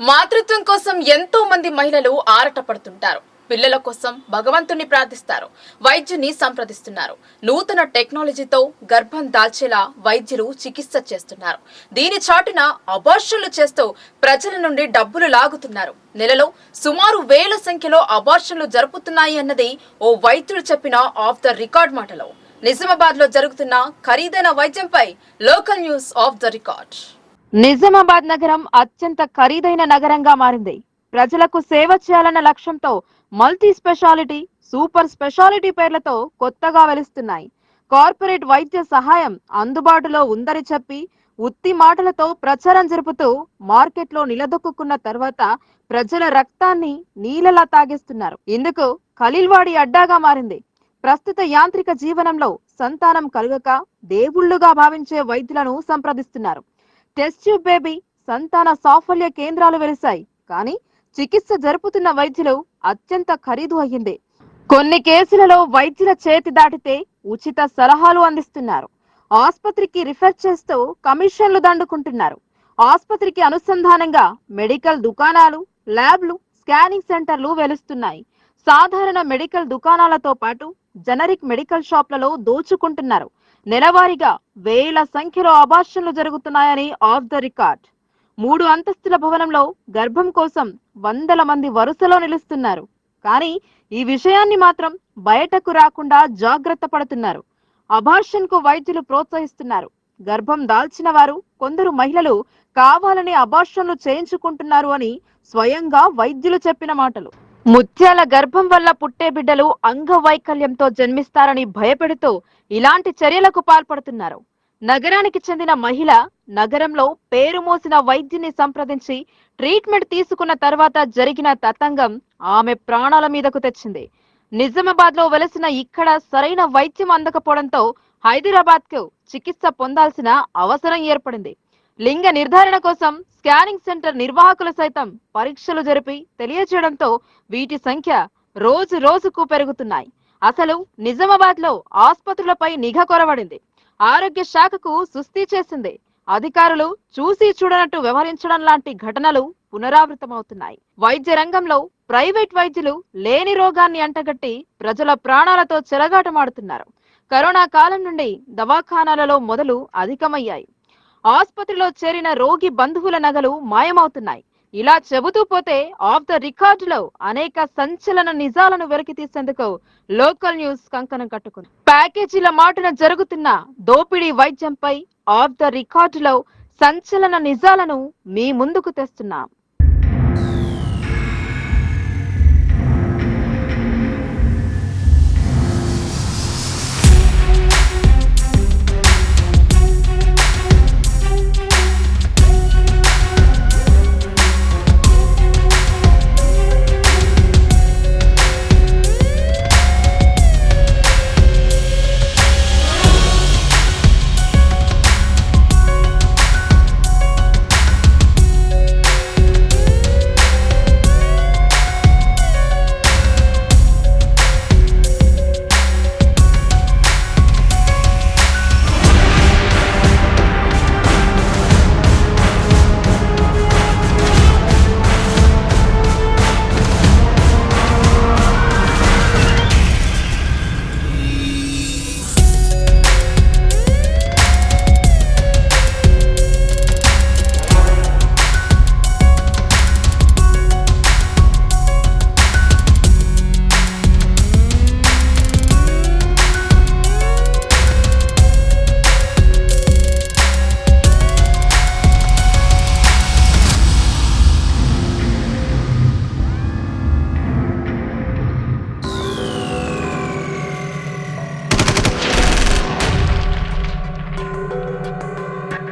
మాతృత్వం కోసం ఎంతో మంది మహిళలు ఆరటపడుతుంటారు. పిల్లల కోసం భగవంతుని ప్రార్థిస్తారు. వైద్యుని సంప్రదిస్తున్నారు. నూతన టెక్నాలజీతో గర్భం దాల్చేలా వైద్యులు చికిత్స చేస్తున్నారు. దీని చాటున అబార్షన్లు చేస్తూ ప్రజల నుండి డబ్బులు లాగుతున్నారు. నెలలో సుమారు వేల సంఖ్యలో అబార్షన్లు జరుపుతున్నాయి అన్నది ఓ వైద్యుడు చెప్పిన ఆఫ్ ద రికార్డ్ మాటలో. నిజామాబాద్లో జరుగుతున్న ఖరీదైన వైద్యంపై local news of the record. Nizamabad నగరం అత్యంత ఖరీదైన నగరంగా మారింది. ప్రజలకు సేవ చేయాలన్న లక్ష్యంతో మల్టీ స్పెషాలిటీ సూపర్ స్పెషాలిటీ పేర్లతో కొత్తగా వెలుస్తున్నాయి. కార్పొరేట్ వైద్య సహాయం అందుబాటులో ఉందని చెప్పి ఉత్తి మాటలతో ప్రచారం జరుపుతూ మార్కెట్లో నిలదొక్కున్న తర్వాత ప్రజల రక్తాన్ని నీళ్ళలా తాగేస్తున్నారు. ఇందుకు ఖలీల్వాడి అడ్డాగా మారింది. ప్రస్తుత యాంత్రిక జీవనంలో సంతానం కలుగక దేవుళ్ళుగా భావించే వైద్యులను సంప్రదిస్తున్నారు. టెస్ట్ ట్యూబ్ బేబీ సంతాన సాఫల్య కేంద్రాలు వెలిశాయి. కానీ చికిత్స జరుపుతున్న వైద్యులు అత్యంత ఖరీదు అయ్యింది. కొన్ని కేసులలో వైద్యుల చేతి దాటితే ఉచిత సలహాలు అందిస్తున్నారు. ఆసుపత్రికి రిఫర్ చేస్తూ కమిషన్లు దండుకుంటున్నారు. ఆసుపత్రికి అనుసంధానంగా మెడికల్ దుకాణాలు ల్యాబ్లు స్కానింగ్ సెంటర్లు వెలుస్తున్నాయి. సాధారణ మెడికల్ దుకాణాలతో పాటు జనరిక్ మెడికల్ షాప్లలో దోచుకుంటున్నారు. నెలవారీగా వేల సంఖ్యలో అబార్షన్లు జరుగుతున్నాయని ఆఫ్ ద రికార్డ్. మూడు అంతస్తుల భవనంలో గర్భం కోసం వందల మంది వరుసలో నిలుస్తున్నారు. కానీ ఈ విషయాన్ని మాత్రం బయటకు రాకుండా జాగ్రత్త పడుతున్నారు. అబార్షన్కు వైద్యులు ప్రోత్సహిస్తున్నారు. గర్భం దాల్చిన వారు కొందరు మహిళలు కావాలని అబార్షన్లు చేయించుకుంటున్నారు అని స్వయంగా వైద్యులు చెప్పిన మాటలు. ముత్యాల గర్భం వల్ల పుట్టే బిడ్డలు అంగవైకల్యంతో జన్మిస్తారని భయపెడుతూ ఇలాంటి చర్యలకు పాల్పడుతున్నారు. నగరానికి చెందిన మహిళ నగరంలో పేరు మోసిన వైద్యుని సంప్రదించి ట్రీట్మెంట్ తీసుకున్న తర్వాత జరిగిన తతంగం ఆమె ప్రాణాల మీదకు తెచ్చింది. నిజామాబాద్లో వెలసిన ఇక్కడ సరైన వైద్యం అందకపోవడంతో హైదరాబాద్కు చికిత్స పొందాల్సిన అవసరం ఏర్పడింది. లింగ నిర్ధారణ కోసం స్కానింగ్ సెంటర్ నిర్వాహకులు సైతం పరీక్షలు జరిపి తెలియజేయడంతో వీటి సంఖ్య రోజు రోజుకు పెరుగుతున్నాయి. అసలు నిజామాబాద్లో ఆసుపత్రులపై నిఘా కొరబడింది ఆరోగ్య శాఖకు సుస్థి చేసింది. అధికారులు చూసి చూడనట్టు వ్యవహరించడం లాంటి ఘటనలు పునరావృతమవుతున్నాయి. వైద్య రంగంలో ప్రైవేట్ వైద్యులు లేని రోగాన్ని అంటగట్టి ప్రజల ప్రాణాలతో చెలగాటమాడుతున్నారు. కరోనా కాలం నుండి దవాఖానాలలో మొదలు అధికమయ్యాయి. ఆసుపత్రిలో చేరిన రోగి బంధువుల నగలు మాయమవుతున్నాయి. ఇలా చెబుతూ పోతే ఆఫ్ ద రికార్డులో అనేక సంచలన నిజాలను వెలికి తీసేందుకు లోకల్ న్యూస్ కంకణం కట్టుకుంది. ప్యాకేజీల మాటున జరుగుతున్న దోపిడీ వైద్యంపై ఆఫ్ ద రికార్డులో సంచలన నిజాలను మీ ముందుకు తెస్తున్నాం.